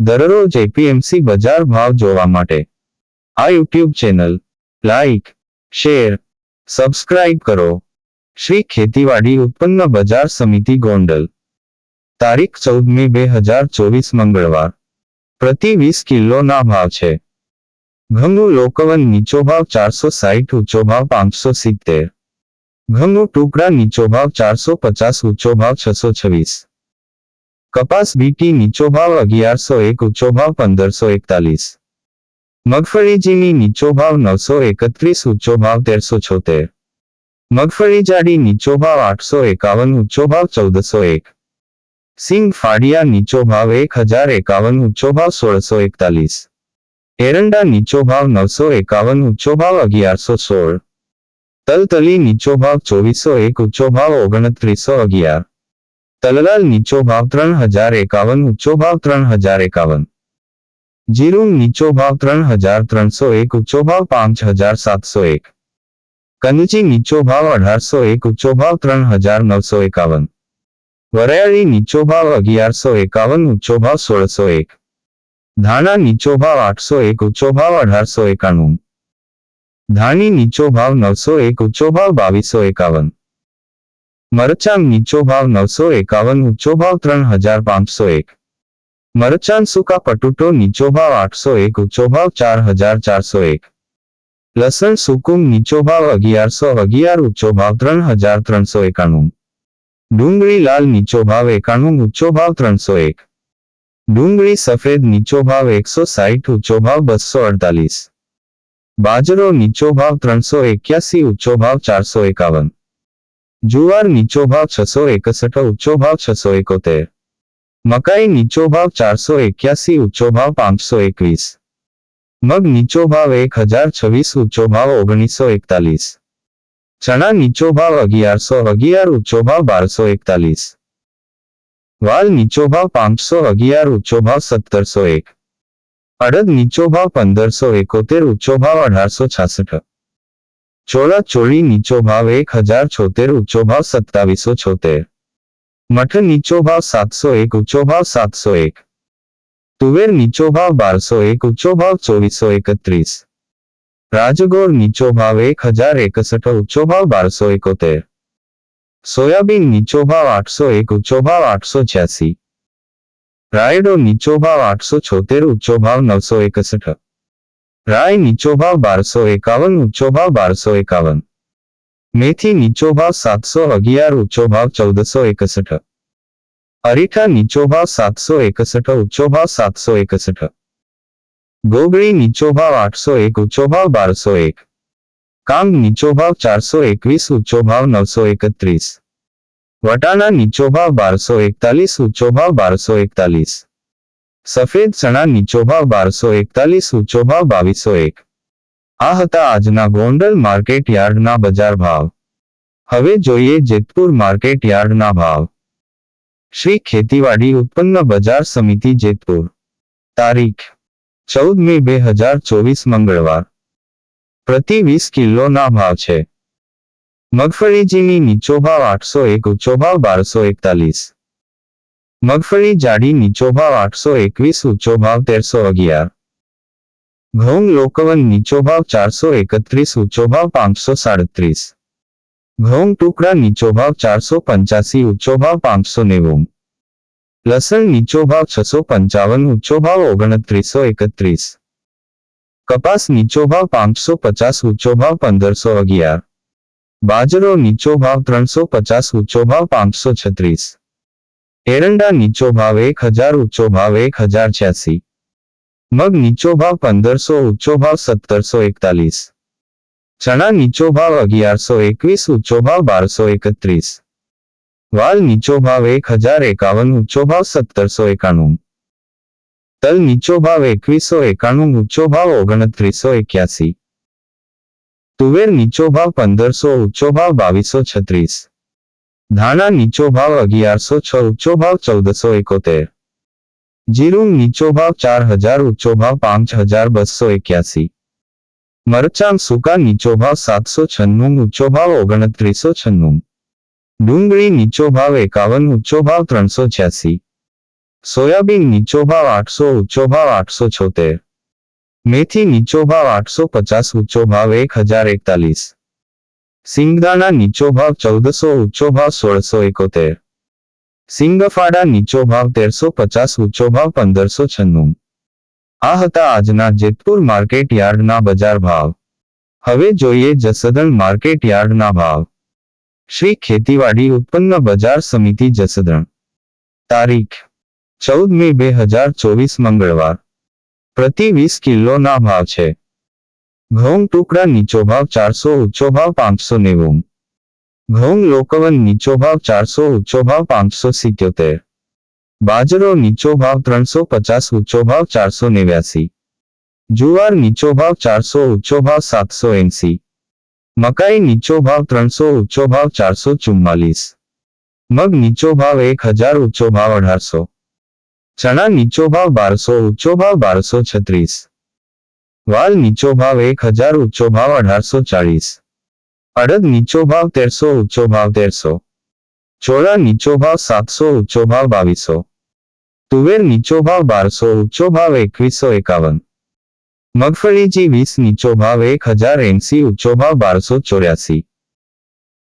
દરરોજ એપીએમસી બજાર ભાવ જોવા માટે. આ YouTube channel, like, share, subscribe કરો. શ્રી ખેતીવાડી ઉત્પન્ન બજાર સમિતિ ગોંડલ. તારીખ ચૌદ મે બે હજાર ચોવીસ મંગળવાર. પ્રતિ વીસ કિલોના ભાવ છે. ઘઉંનું લોકવન નીચો ભાવ ચારસો સાહીઠ, ઊંચો ભાવ પાંચસો સિત્તેર. ઘઉંનું ટુકડા નીચો ભાવ ચારસો પચાસ, ઊંચો ભાવ છસો છવ્વીસ. કપાસ બીટી નીચો ભાવ અગિયારસો એક ઊંચો ભાવ પંદરસો એકતાલીસ મગફળી ઝીણી નીચો ભાવ નવસો એકત્રીસ ઊંચો ભાવ તેરસો છોતેર મગફળી જાડી નીચો ભાવ આઠસો એકાવન ઊંચો ભાવ ચૌદસો એક સિંગ ફાડિયા નીચો ભાવ એક હજાર એકાવન ઊંચો ભાવ સોળસો એકતાલીસ એરંડા નીચો ભાવ નવસો એકાવન ઊંચો ભાવ અગિયારસો સોળ તલતલી નીચો ભાવ ચોવીસો એક ઊંચો ભાવ ઓગણત્રીસો અગિયાર તલલાલ નીચો ભાવ ત્રણ હજાર એકાવન, ઊંચો ભાવ ત્રણ હજાર એકાવન. જીરું નીચો ભાવ ત્રણ હજાર ત્રણસો એક, ઊંચો ભાવ પાંચ હજાર સાતસો એક. કનજી નીચો ભાવ અઢારસો એક, ઊંચો ભાવ ત્રણ હજાર નવસો એકાવન. વરિયાળી નીચો ભાવ અગિયારસો એકાવન, ઊંચો ભાવ સોળસો એક. ધાણા નીચો ભાવ આઠસો એક, ઊંચો ભાવ અઢારસો એકાણું. ધાણી નીચો ભાવ નવસો એક, ઊંચો ભાવ બાવીસો એકાવન. મરચાં નીચો ભાવ નવસો એકાવન ઊંચો ભાવ ત્રણ હજાર પાંચસો એક મરચાં સૂકા પટુટો નીચો ભાવ આઠસો એક ઊંચો ભાવ ચાર હજાર ચારસો એક લસણ સુકુમ નીચો ભાવ અગિયારસો અગિયાર ઊંચો ભાવ ત્રણ હજાર ત્રણસો એકાણું ડુંગળી લાલ નીચો ભાવ એકાણું ઊંચો ભાવ ત્રણસો એક ડુંગળી સફેદ નીચો ભાવ એકસો સાહીઠ ઊંચો ભાવ બસો અડતાલીસ બાજરો નીચો ભાવ ત્રણસો એક્યાસી ઊંચો ભાવ ચારસો એકાવન જુવાર નીચો ભાવ છસો એકસઠ ઊંચો ભાવ છસો એકોતેર મકાઈ નીચો ભાવ ચારસો એક્યાસી ઊંચો ભાવ પાંચસો એકવીસ મગ નીચો ભાવ એક હજાર છવ્વીસ ઊંચો ભાવ ઓગણીસો એકતાલીસ ચણા નીચો ભાવ અગિયારસો અગિયાર ઊંચો ભાવ બારસો એકતાલીસ વાલ નીચો ભાવ પાંચસો અગિયાર ઊંચો ભાવ સત્તરસો એક અડદ નીચો ભાવ પંદરસો એકોતેર ઊંચો ભાવ અઢારસો છાસઠ ચોળા ચોળી નીચો ભાવ એક હજાર છોતેર, ઊંચો ભાવ સત્તાવીસો છોતેર. મઠ નીચો ભાવ સાતસો એક, ઊંચો ભાવ સાતસો એક. તુવેર નીચો ભાવ બારસો એક, ઊંચો ભાવ ચોવીસો એકત્રીસ. રાજગોળ નીચો ભાવ એક હજાર એકસઠ, ઊંચો ભાવ બારસો એકોતેર. સોયાબીન નીચો ભાવ આઠસો એક, ઊંચો ભાવ આઠસો છ્યાસી. રાયડો નીચો ભાવ આઠસો છોતેર, ઊંચો ભાવ નવસો એકસઠ. રાય નીચો ભાવ બારસો એકાવન, ઊંચો ભાવ બારસો એકાવન. મેથી નીચો ભાવ સાતસો અગિયાર, ઊંચો ભાવ ચૌદસો એકસઠ. અરીઠા નીચો ભાવ સાતસો એકસઠ, ઊંચો ભાવ સાતસો એકસઠ. ગોગળી નીચો ભાવ આઠસો એક, ઊંચો ભાવ બારસો એક. કાંગ નીચો ભાવ ચારસો એકવીસ, ઊંચો ભાવ નવસો એકત્રીસ. વટાણા નીચો ભાવ બારસો એકતાલીસ, ઊંચો ભાવ બારસો એકતાલીસ. સફેદ ચણા નીચો ભાવ બારસો એકતાલીસ ઊંચો ભાવ બાવીસો એક. આ હતા આજના ગોંડલ માર્કેટ યાર્ડના બજાર ભાવ. હવે જોઈએ જેતપુર માર્કેટ યાર્ડના ભાવ. શ્રી ખેતીવાડી ઉત્પન્ન બજાર સમિતિ જેતપુર. તારીખ, ચૌદ મે બે હજાર ચોવીસ મંગળવાર. પ્રતિ વીસ કિલોના ભાવ છે. મગફળીજીની નીચો ભાવ આઠસો એક ઊંચો ભાવ બારસો એકતાલીસ. મગફળી જાડી નીચો ભાવ આઠસો એકવીસ ઊંચો ભાવ તેરસો અગિયાર ઘઉં લોકવન નીચો ભાવ ચારસો એકત્રીસ ઊંચો ભાવ પાંચસો સાડત્રીસ ઘઉં ટુકડા નીચો ભાવ ચારસો પંચ્યાસી ઊંચો ભાવ પાંચસો નેવું લસણ નીચો ભાવ છસો પંચાવન ઊંચો ભાવ ઓગણત્રીસો એકત્રીસ કપાસ નીચો ભાવ પાંચસો પચાસ ઊંચો ભાવ પંદરસો અગિયાર બાજરો નીચો ભાવ ત્રણસો પચાસ ઊંચો ભાવ પાંચસો છત્રીસ એરંડા નીચો ભાવ એક હજાર, ઊંચો ભાવ એક હજાર છ્યાસી. મગ નીચો ભાવ પંદરસો, ઊંચો ભાવ સત્તરસો એકતાલીસ. ચણા નીચો ભાવ અગિયારસો એકવીસ, ઊંચો ભાવ બારસો એકત્રીસ. વાલ નીચો ભાવ એક હજાર એકાવન, ઊંચો ભાવ સત્તરસો એકાણું. તલ નીચો ભાવ એકવીસો એકાણું, ઊંચો ભાવ ઓગણત્રીસો એક્યાસી. તુવેર નીચો ભાવ પંદરસો, ઊંચો ભાવ બાવીસો છત્રીસ. ધાણા નીચો ભાવ અગિયારસો છ ઊંચો ભાવ ચૌદસો એકોતેર જીરું નીચો ભાવ ચાર હજાર ઊંચો ભાવ પાંચ હજાર બસો એક્યાસી મરચાં સૂકા નીચો ભાવ સાતસો છન્નું ઊંચો ભાવ ઓગણત્રીસો છન્નું ડુંગળી નીચો ભાવ એકાવન ઊંચો ભાવ ત્રણસો છ્યાસી સોયાબીન નીચો ભાવ આઠસો ઊંચો ભાવ આઠસો છોતેર મેથી નીચો ભાવ આઠસો પચાસ ઊંચો ભાવ એક હજાર એકતાલીસ સિંગદાણા નીચો ભાવ ચૌદસો, ઊંચો ભાવ સોળસો એકોતેર. સિંગફાડા નીચો ભાવ તેરસો પચાસ, ઊંચો ભાવ પંદરસો છન્નું. આ હતા આજના જેતપુર માર્કેટ યાર્ડના બજાર ભાવ. હવે જોઈએ જસદણ માર્કેટ યાર્ડના ભાવ. શ્રી ખેતીવાડી ઉત્પન્ન બજાર સમિતિ જસદણ. તારીખ, ચૌદ મે બે હજાર ચોવીસ મંગળવાર. પ્રતિ વીસ કિલોના ભાવ છે. ઘઉં ટુકડા નીચો ભાવ ચારસો ઊંચો ભાવ પાંચસો નેવું ઘઉં લોકવન નીચો ભાવ ચારસો ઊંચો ભાવ પાંચસો સિત્યોતેર બાજરો નીચો ભાવ ત્રણસો પચાસ ઊંચો ભાવ ચારસો નેવ્યાસી જુવાર નીચો ભાવ ચારસો ઊંચો ભાવ સાતસો એંસી મકાઈ નીચો ભાવ ત્રણસો ઊંચો ભાવ ચારસો ચુમ્માલીસ મગ નીચો ભાવ એક હજાર ઊંચો ભાવ અઢારસો ચણા નીચો ભાવ બારસો ઊંચો ભાવ બારસો છત્રીસ વાલ નીચો ભાવ એક હજાર ઊંચો ભાવ અઢારસો ચાળીસ અડદ નીચો ભાવ તેરસો ઊંચો ભાવ તેરસો ચોળા નીચો ભાવ સાતસો ઊંચો ભાવ બાવીસો તુવેર નીચો ભાવ બારસો ઊંચો ભાવ એકવીસો એકાવન મગફળીજી વીસ નીચો ભાવ એક હજાર એંસી ઊંચો ભાવ બારસો ચોર્યાસી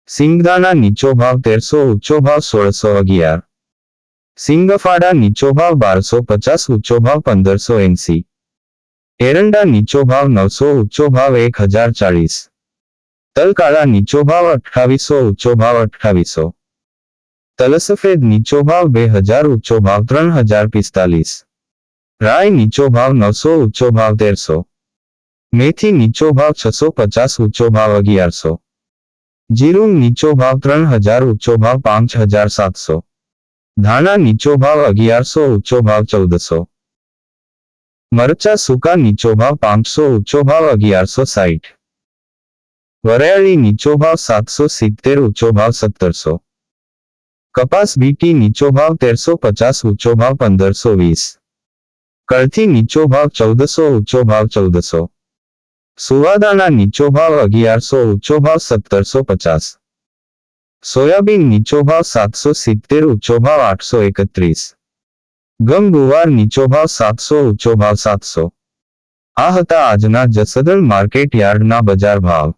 સિંગદાણા નીચો ભાવ તેરસો ઊંચો ભાવ સોળસો અગિયાર સિંગફાડા નીચો ભાવ બારસો પચાસ ઊંચો ભાવ પંદરસો એંસી એરંડા નીચો ભાવ નવસો ઊંચો ભાવ એક હજાર ચાળીસ તલકાળા નીચો ભાવ અઠ્ઠાવીસો ઊંચો ભાવ અઠ્ઠાવીસો તલસફેદ નીચો ભાવ બે હજાર ઊંચો ભાવ ત્રણ હજાર પિસ્તાલીસ રાય નીચો ભાવ નવસો ઊંચો ભાવ તેરસો મેથી નીચો ભાવ છસો પચાસ ઊંચો ભાવ અગિયારસો જીરું નીચો ભાવ ત્રણ હજાર ઊંચો ભાવ પાંચ હજાર સાતસો ધાણા નીચો ભાવ અગિયારસો ઊંચો ભાવ ચૌદસો મરચા સૂકા નીચો ભાવ પાંચસો ઊંચો ભાવ અગિયારસો સાઠ વરિયાળી નીચો ભાવ સાતસો સિત્તેર ઊંચો ભાવ સત્તરસો કપાસ બીટી નીચો ભાવ તેરસો પચાસ ઊંચો ભાવ પંદરસો વીસ કળથી નીચો ભાવ ચૌદસો ઊંચો ભાવ ચૌદસો સુવાદાના નીચો ભાવ અગિયારસો ઊંચો ભાવ સત્તરસો પચાસ સોયાબીન નીચો ભાવ સાતસો સિત્તેર ઊંચો ભાવ આઠસો એકત્રીસ ગમ ગુવાર નીચો ભાવ સાતસો ઊંચો ભાવ સાતસો. આ હતા આજના જસદણ માર્કેટ યાર્ડના બજાર ભાવ.